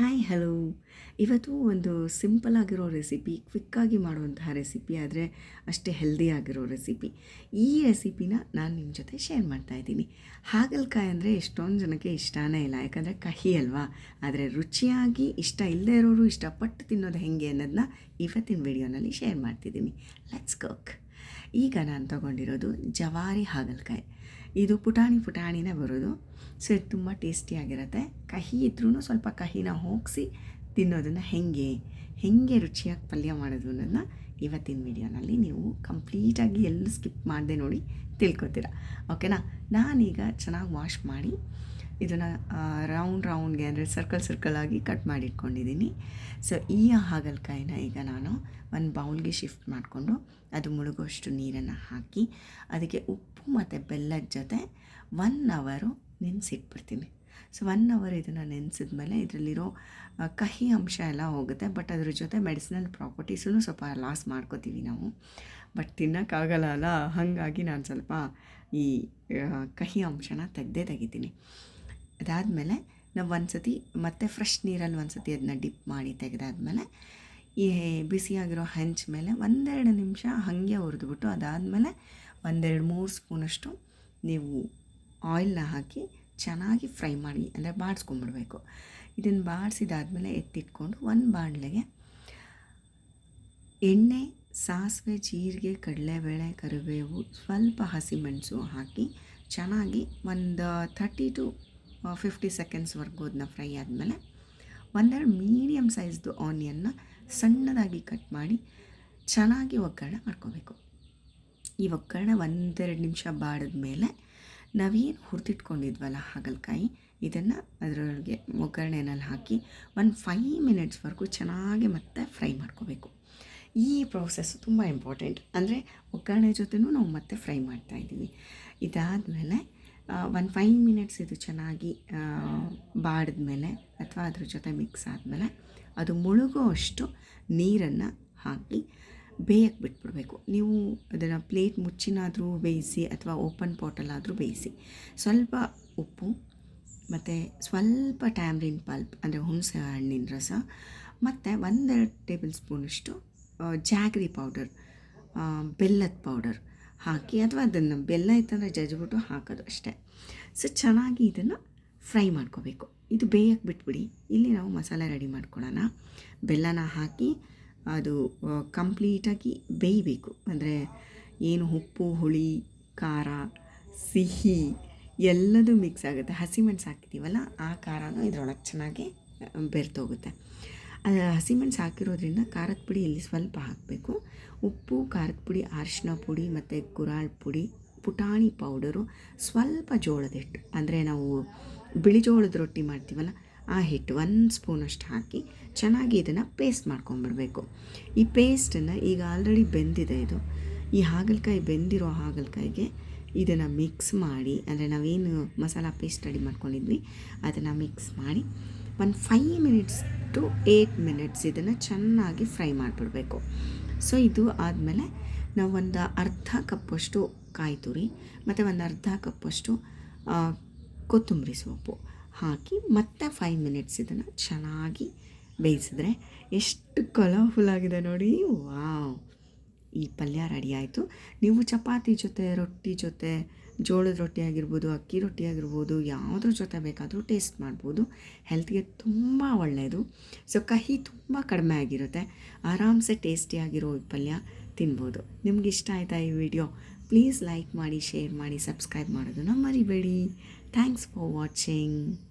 Hi hello ಇವತ್ತು ಒಂದು simple ಆಗಿರೋ ರೆಸಿಪಿ ಕ್ವಿಕ್ಕಾಗಿ ಮಾಡುವಂತಹ ರೆಸಿಪಿ ಆದರೆ ಅಷ್ಟೇ ಹೆಲ್ದಿ ಆಗಿರೋ ರೆಸಿಪಿ ಈ ರೆಸಿಪಿನ ನಾನು ನಿಮ್ಮ ಜೊತೆ ಶೇರ್ ಮಾಡ್ತಾ ಇದ್ದೀನಿ. ಹಾಗಲಕಾಯಿ ಅಂದರೆ ಎಷ್ಟೊಂದು ಜನಕ್ಕೆ ಇಷ್ಟನೇ ಇಲ್ಲ. ಯಾಕಂದರೆ ಕಹಿ ಅಲ್ವಾ? ಆದರೆ ರುಚಿಯಾಗಿ ಇಷ್ಟ ಇಲ್ಲದೇ ಇರೋರು ಇಷ್ಟಪಟ್ಟು ತಿನ್ನೋದು ಹೆಂಗೆ ಅನ್ನೋದನ್ನ ಇವತ್ತಿನ ವಿಡಿಯೋನಲ್ಲಿ ಶೇರ್ ಮಾಡ್ತಿದ್ದೀನಿ. ಲೆಟ್ಸ್ ಕುಕ್ ಈಗ ನಾನು ತಗೊಂಡಿರೋದು ಜವಾರಿ ಹಾಗಲಕಾಯಿ. ಇದು ಪುಟಾಣಿ ಪುಟಾಣಿನೇ ಬರೋದು. ಸೊ ಇದು ತುಂಬ ಟೇಸ್ಟಿಯಾಗಿರುತ್ತೆ ಕಹಿ ಇದ್ರೂ ಸ್ವಲ್ಪ ಕಹಿನ ಹೋಗಿಸಿ ತಿನ್ನೋದನ್ನು ಹೆಂಗೆ ಹೆಂಗೆ ರುಚಿಯಾಗಿ ಪಲ್ಯ ಮಾಡೋದು ಅನ್ನೋದನ್ನ ಇವತ್ತಿನ ವಿಡಿಯೋನಲ್ಲಿ ನೀವು ಕಂಪ್ಲೀಟಾಗಿ ಎಲ್ಲೂ ಸ್ಕಿಪ್ ಮಾಡದೆ ನೋಡಿ ತಿಳ್ಕೊತೀರ. ಓಕೆನಾ ನಾನೀಗ ಚೆನ್ನಾಗಿ ವಾಶ್ ಮಾಡಿ ಇದನ್ನು ರೌಂಡ್ ರೌಂಡ್ಗೆ ಅಂದರೆ ಸರ್ಕಲ್ ಸರ್ಕಲ್ ಆಗಿ ಕಟ್ ಮಾಡಿಟ್ಕೊಂಡಿದ್ದೀನಿ ಸೊ ಈ ಹಾಗಲಕಾಯಿನ ಈಗ ನಾನು ಒಂದು ಬೌಲ್ಗೆ ಶಿಫ್ಟ್ ಮಾಡಿಕೊಂಡು ಅದು ಮುಳುಗೋಷ್ಟು ನೀರನ್ನು ಹಾಕಿ ಅದಕ್ಕೆ ಉಪ್ಪು ಮತ್ತು ಬೆಲ್ಲದ ಜೊತೆ ಒನ್ ಅವರು ನೆನೆಸಿಟ್ಬಿಡ್ತೀನಿ. ಸೊ ಒನ್ ಅವರ್ ಇದನ್ನು ನೆನೆಸಿದ ಮೇಲೆ ಇದರಲ್ಲಿರೋ ಕಹಿ ಅಂಶ ಎಲ್ಲ ಹೋಗುತ್ತೆ. ಬಟ್ ಅದ್ರ ಜೊತೆ ಮೆಡಿಸಿನಲ್ ಪ್ರಾಪರ್ಟೀಸೂ ಸ್ವಲ್ಪ ಲಾಸ್ ಮಾಡ್ಕೋತೀವಿ ನಾವು. ಬಟ್ ತಿನ್ನೋಕ್ಕಾಗಲ್ಲ ಅಲ್ಲ? ಹಾಗಾಗಿ ನಾನು ಸ್ವಲ್ಪ ಈ ಕಹಿ ಅಂಶನ ತೆಗೆದೇ ತೆಗಿತೀನಿ. ಅದಾದಮೇಲೆ ನಾವು ಒಂದು ಸತಿ ಮತ್ತೆ ಫ್ರೆಶ್ ನೀರಲ್ಲಿ ಒಂದು ಸತಿ ಅದನ್ನ ಡಿಪ್ ಮಾಡಿ ತೆಗೆದಾದ್ಮೇಲೆ, ಈ ಬಿಸಿಯಾಗಿರೋ ಹಂಚ ಮೇಲೆ ಒಂದೆರಡು ನಿಮಿಷ ಹಾಗೆ ಹುರಿದ್ಬಿಟ್ಟು ಅದಾದಮೇಲೆ ಒಂದೆರಡು ಮೂರು ಸ್ಪೂನಷ್ಟು ನೀವು ಆಯಿಲ್ನ ಹಾಕಿ ಚೆನ್ನಾಗಿ ಫ್ರೈ ಮಾಡಿ, ಅಂದರೆ ಬಾಡಿಸ್ಕೊಂಬಿಡ್ಬೇಕು ಇದನ್ನು ಬಾಡಿಸಿದಾದ್ಮೇಲೆ ಎತ್ತಿಟ್ಕೊಂಡು ಒಂದು ಬಾಣಲೆಗೆ ಎಣ್ಣೆ, ಸಾಸಿವೆ, ಜೀರಿಗೆ, ಕಡಲೆಬೇಳೆ, ಕರಿಬೇವು, ಸ್ವಲ್ಪ ಹಸಿಮೆಣಸು ಹಾಕಿ ಚೆನ್ನಾಗಿ ಒಂದು ಥರ್ಟಿ ಟು ಫಿಫ್ಟಿ ಸೆಕೆಂಡ್ಸ್ವರೆಗೂ ಅದನ್ನ ಫ್ರೈ ಆದಮೇಲೆ ಒಂದೆರಡು ಮೀಡಿಯಮ್ ಸೈಜ್ದು ಆನಿಯನ್ನ ಸಣ್ಣದಾಗಿ ಕಟ್ ಮಾಡಿ ಚೆನ್ನಾಗಿ ಒಗ್ಗರಣೆ ಮಾಡ್ಕೋಬೇಕು. ಈ ಒಗ್ಗರಣೆ ಒಂದೆರಡು ನಿಮಿಷ ಬಾಡಿದ ಮೇಲೆ ನಾವೇನು ಹುರಿದಿಟ್ಕೊಂಡಿದ್ವಲ್ಲ ಹಾಗಲಕಾಯಿ, ಇದನ್ನು ಅದರೊಳಗೆ ಒಗ್ಗರಣೆನಲ್ಲಿ ಹಾಕಿ ಒಂದು ಫೈವ್ ಮಿನಿಟ್ಸ್ವರೆಗೂ ಚೆನ್ನಾಗಿ ಮತ್ತೆ ಫ್ರೈ ಮಾಡ್ಕೋಬೇಕು. ಈ ಪ್ರೋಸೆಸ್ ತುಂಬ ಇಂಪಾರ್ಟೆಂಟ್ ಅಂದರೆ ಒಗ್ಗರಣೆ ಜೊತೆನೂ ನಾವು ಮತ್ತೆ ಫ್ರೈ ಮಾಡ್ತಾಯಿದ್ದೀವಿ ಇದಾದಮೇಲೆ ಒಂದು ಫೈವ್ ಮಿನಿಟ್ಸ್ ಇದು ಚೆನ್ನಾಗಿ ಬಾಡಿದ್ಮೇಲೆ ಅಥವಾ ಅದ್ರ ಜೊತೆ ಮಿಕ್ಸ್ ಆದಮೇಲೆ ಅದು ಮುಳುಗೋ ಅಷ್ಟು ನೀರನ್ನು ಹಾಕಿ ಬೇಯಕ್ಕೆ ಬಿಟ್ಬಿಡಬೇಕು. ನೀವು ಅದನ್ನು ಪ್ಲೇಟ್ ಮುಚ್ಚಿನಾದರೂ ಬೇಯಿಸಿ ಅಥವಾ ಓಪನ್ ಪಾಟಲ್ಲಾದರೂ ಬೇಯಿಸಿ. ಸ್ವಲ್ಪ ಉಪ್ಪು, ಮತ್ತು ಸ್ವಲ್ಪ ಟ್ಯಾಮ್ರಿನ್ ಪಲ್ಪ್ ಅಂದರೆ ಹುಣಸೆ ಹಣ್ಣಿನ ರಸ, ಮತ್ತು ಒಂದೆರಡು ಟೇಬಲ್ ಸ್ಪೂನಷ್ಟು ಜಾಗ್ರಿ ಪೌಡರ್ ಬೆಲ್ಲದ ಪೌಡರ್ ಹಾಕಿ ಅಥವಾ ಅದನ್ನು ಬೆಲ್ಲ ಇತ್ತಂದರೆ ಜಜ್ಬಿಟ್ಟು ಹಾಕೋದು ಅಷ್ಟೇ. ಸೊ ಚೆನ್ನಾಗಿ ಇದನ್ನು ಫ್ರೈ ಮಾಡ್ಕೋಬೇಕು. ಇದು ಬೇಯಕ್ಕೆ ಬಿಟ್ಬಿಡಿ. ಇಲ್ಲಿ ನಾವು ಮಸಾಲೆ ರೆಡಿ ಮಾಡ್ಕೊಳ್ಳೋಣ ಬೆಲ್ಲನ ಹಾಕಿ ಅದು ಕಂಪ್ಲೀಟಾಗಿ ಬೇಯಬೇಕು. ಅಂದರೆ ಏನು ಉಪ್ಪು, ಹುಳಿ, ಖಾರ, ಸಿಹಿ ಎಲ್ಲದೂ ಮಿಕ್ಸ್ ಆಗುತ್ತೆ. ಹಸಿಮೆಣಸು ಹಾಕಿದ್ದೀವಲ್ಲ ಆ ಖಾರನೂ ಇದರೊಳಗೆ ಚೆನ್ನಾಗಿ ಬೆರ್ತೋಗುತ್ತೆ ಹಸಿಮೆಣಸು ಹಾಕಿರೋದ್ರಿಂದ ಖಾರದ ಪುಡಿ ಇಲ್ಲಿ ಸ್ವಲ್ಪ ಹಾಕಬೇಕು. ಉಪ್ಪು, ಖಾರದ ಪುಡಿ ಅರಿಶಿನ ಪುಡಿ ಮತ್ತು ಗುರಾಳ್ ಪುಡಿ, ಪುಟಾಣಿ ಪೌಡರು, ಸ್ವಲ್ಪ ಜೋಳದ ಹಿಟ್ಟು. ಅಂದರೆ ನಾವು ಬಿಳಿ ಜೋಳದ ರೊಟ್ಟಿ ಮಾಡ್ತೀವಲ್ಲ, ಆ ಹಿಟ್ಟು ಒಂದು ಸ್ಪೂನಷ್ಟು ಹಾಕಿ ಚೆನ್ನಾಗಿ ಇದನ್ನು ಪೇಸ್ಟ್ ಮಾಡ್ಕೊಂಬಿಡಬೇಕು ಈ ಪೇಸ್ಟನ್ನು ಈಗ ಆಲ್ರೆಡಿ ಬೆಂದಿದೆ ಇದು. ಈ ಹಾಗಲಕಾಯಿ ಬೆಂದಿರೋ ಹಾಗಲಕಾಯಿಗೆ ಇದನ್ನು ಮಿಕ್ಸ್ ಮಾಡಿ, ಅಂದರೆ ನಾವೇನು ಮಸಾಲ ಪೇಸ್ಟ್ ರೆಡಿ ಮಾಡ್ಕೊಂಡಿದ್ವಿ, ಅದನ್ನು ಮಿಕ್ಸ್ ಮಾಡಿ ಒಂದು five minutes to eight minutes ಇದನ್ನು ಚೆನ್ನಾಗಿ ಫ್ರೈ ಮಾಡಿಬಿಡ್ಬೇಕು. ಸೊ ಇದು ಆದಮೇಲೆ ನಾವು ಒಂದು ಅರ್ಧ ಕಪ್ಪಷ್ಟು ಕಾಯಿ ತುರಿ, ಮತ್ತು ಒಂದು ಅರ್ಧ ಕಪ್ಪಷ್ಟು ಕೊತ್ತಂಬರಿ ಸೊಪ್ಪು ಹಾಕಿ ಮತ್ತೆ ಫೈವ್ ಮಿನಿಟ್ಸ್ ಇದನ್ನು ಚೆನ್ನಾಗಿ ಬೇಯಿಸಿದ್ರೆ ಎಷ್ಟು ಕಲರ್ಫುಲ್ ಆಗಿದೆ ನೋಡಿ. ವಾವ್ ಈ ಪಲ್ಯ ರೆಡಿ ಆಯಿತು. ನೀವು ಚಪಾತಿ ಜೊತೆ, ರೊಟ್ಟಿ ಜೊತೆ, ಜೋಳದ ರೊಟ್ಟಿ ಆಗಿರ್ಬೋದು, ಅಕ್ಕಿ ರೊಟ್ಟಿ ಆಗಿರ್ಬೋದು, ಯಾವುದ್ರ ಜೊತೆ ಬೇಕಾದರೂ ಟೇಸ್ಟ್ ಮಾಡ್ಬೋದು. ಹೆಲ್ತ್ಗೆ ತುಂಬ ಒಳ್ಳೆಯದು ಸೊ ಕಹಿ ತುಂಬ ಕಡಿಮೆ ಆಗಿರುತ್ತೆ. ಆರಾಮ್ಸೆ ಟೇಸ್ಟಿಯಾಗಿರೋ ಈ ಪಲ್ಯ ತಿನ್ಬೋದು. ನಿಮ್ಗೆ ಇಷ್ಟ ಆಯಿತಾ ಈ ವಿಡಿಯೋ ಪ್ಲೀಸ್ ಲೈಕ್ ಮಾಡಿ ಶೇರ್ ಮಾಡಿ ಸಬ್ಸ್ಕ್ರೈಬ್ ಮಾಡೋದನ್ನು ಮರಿಬೇಡಿ. Thanks for watching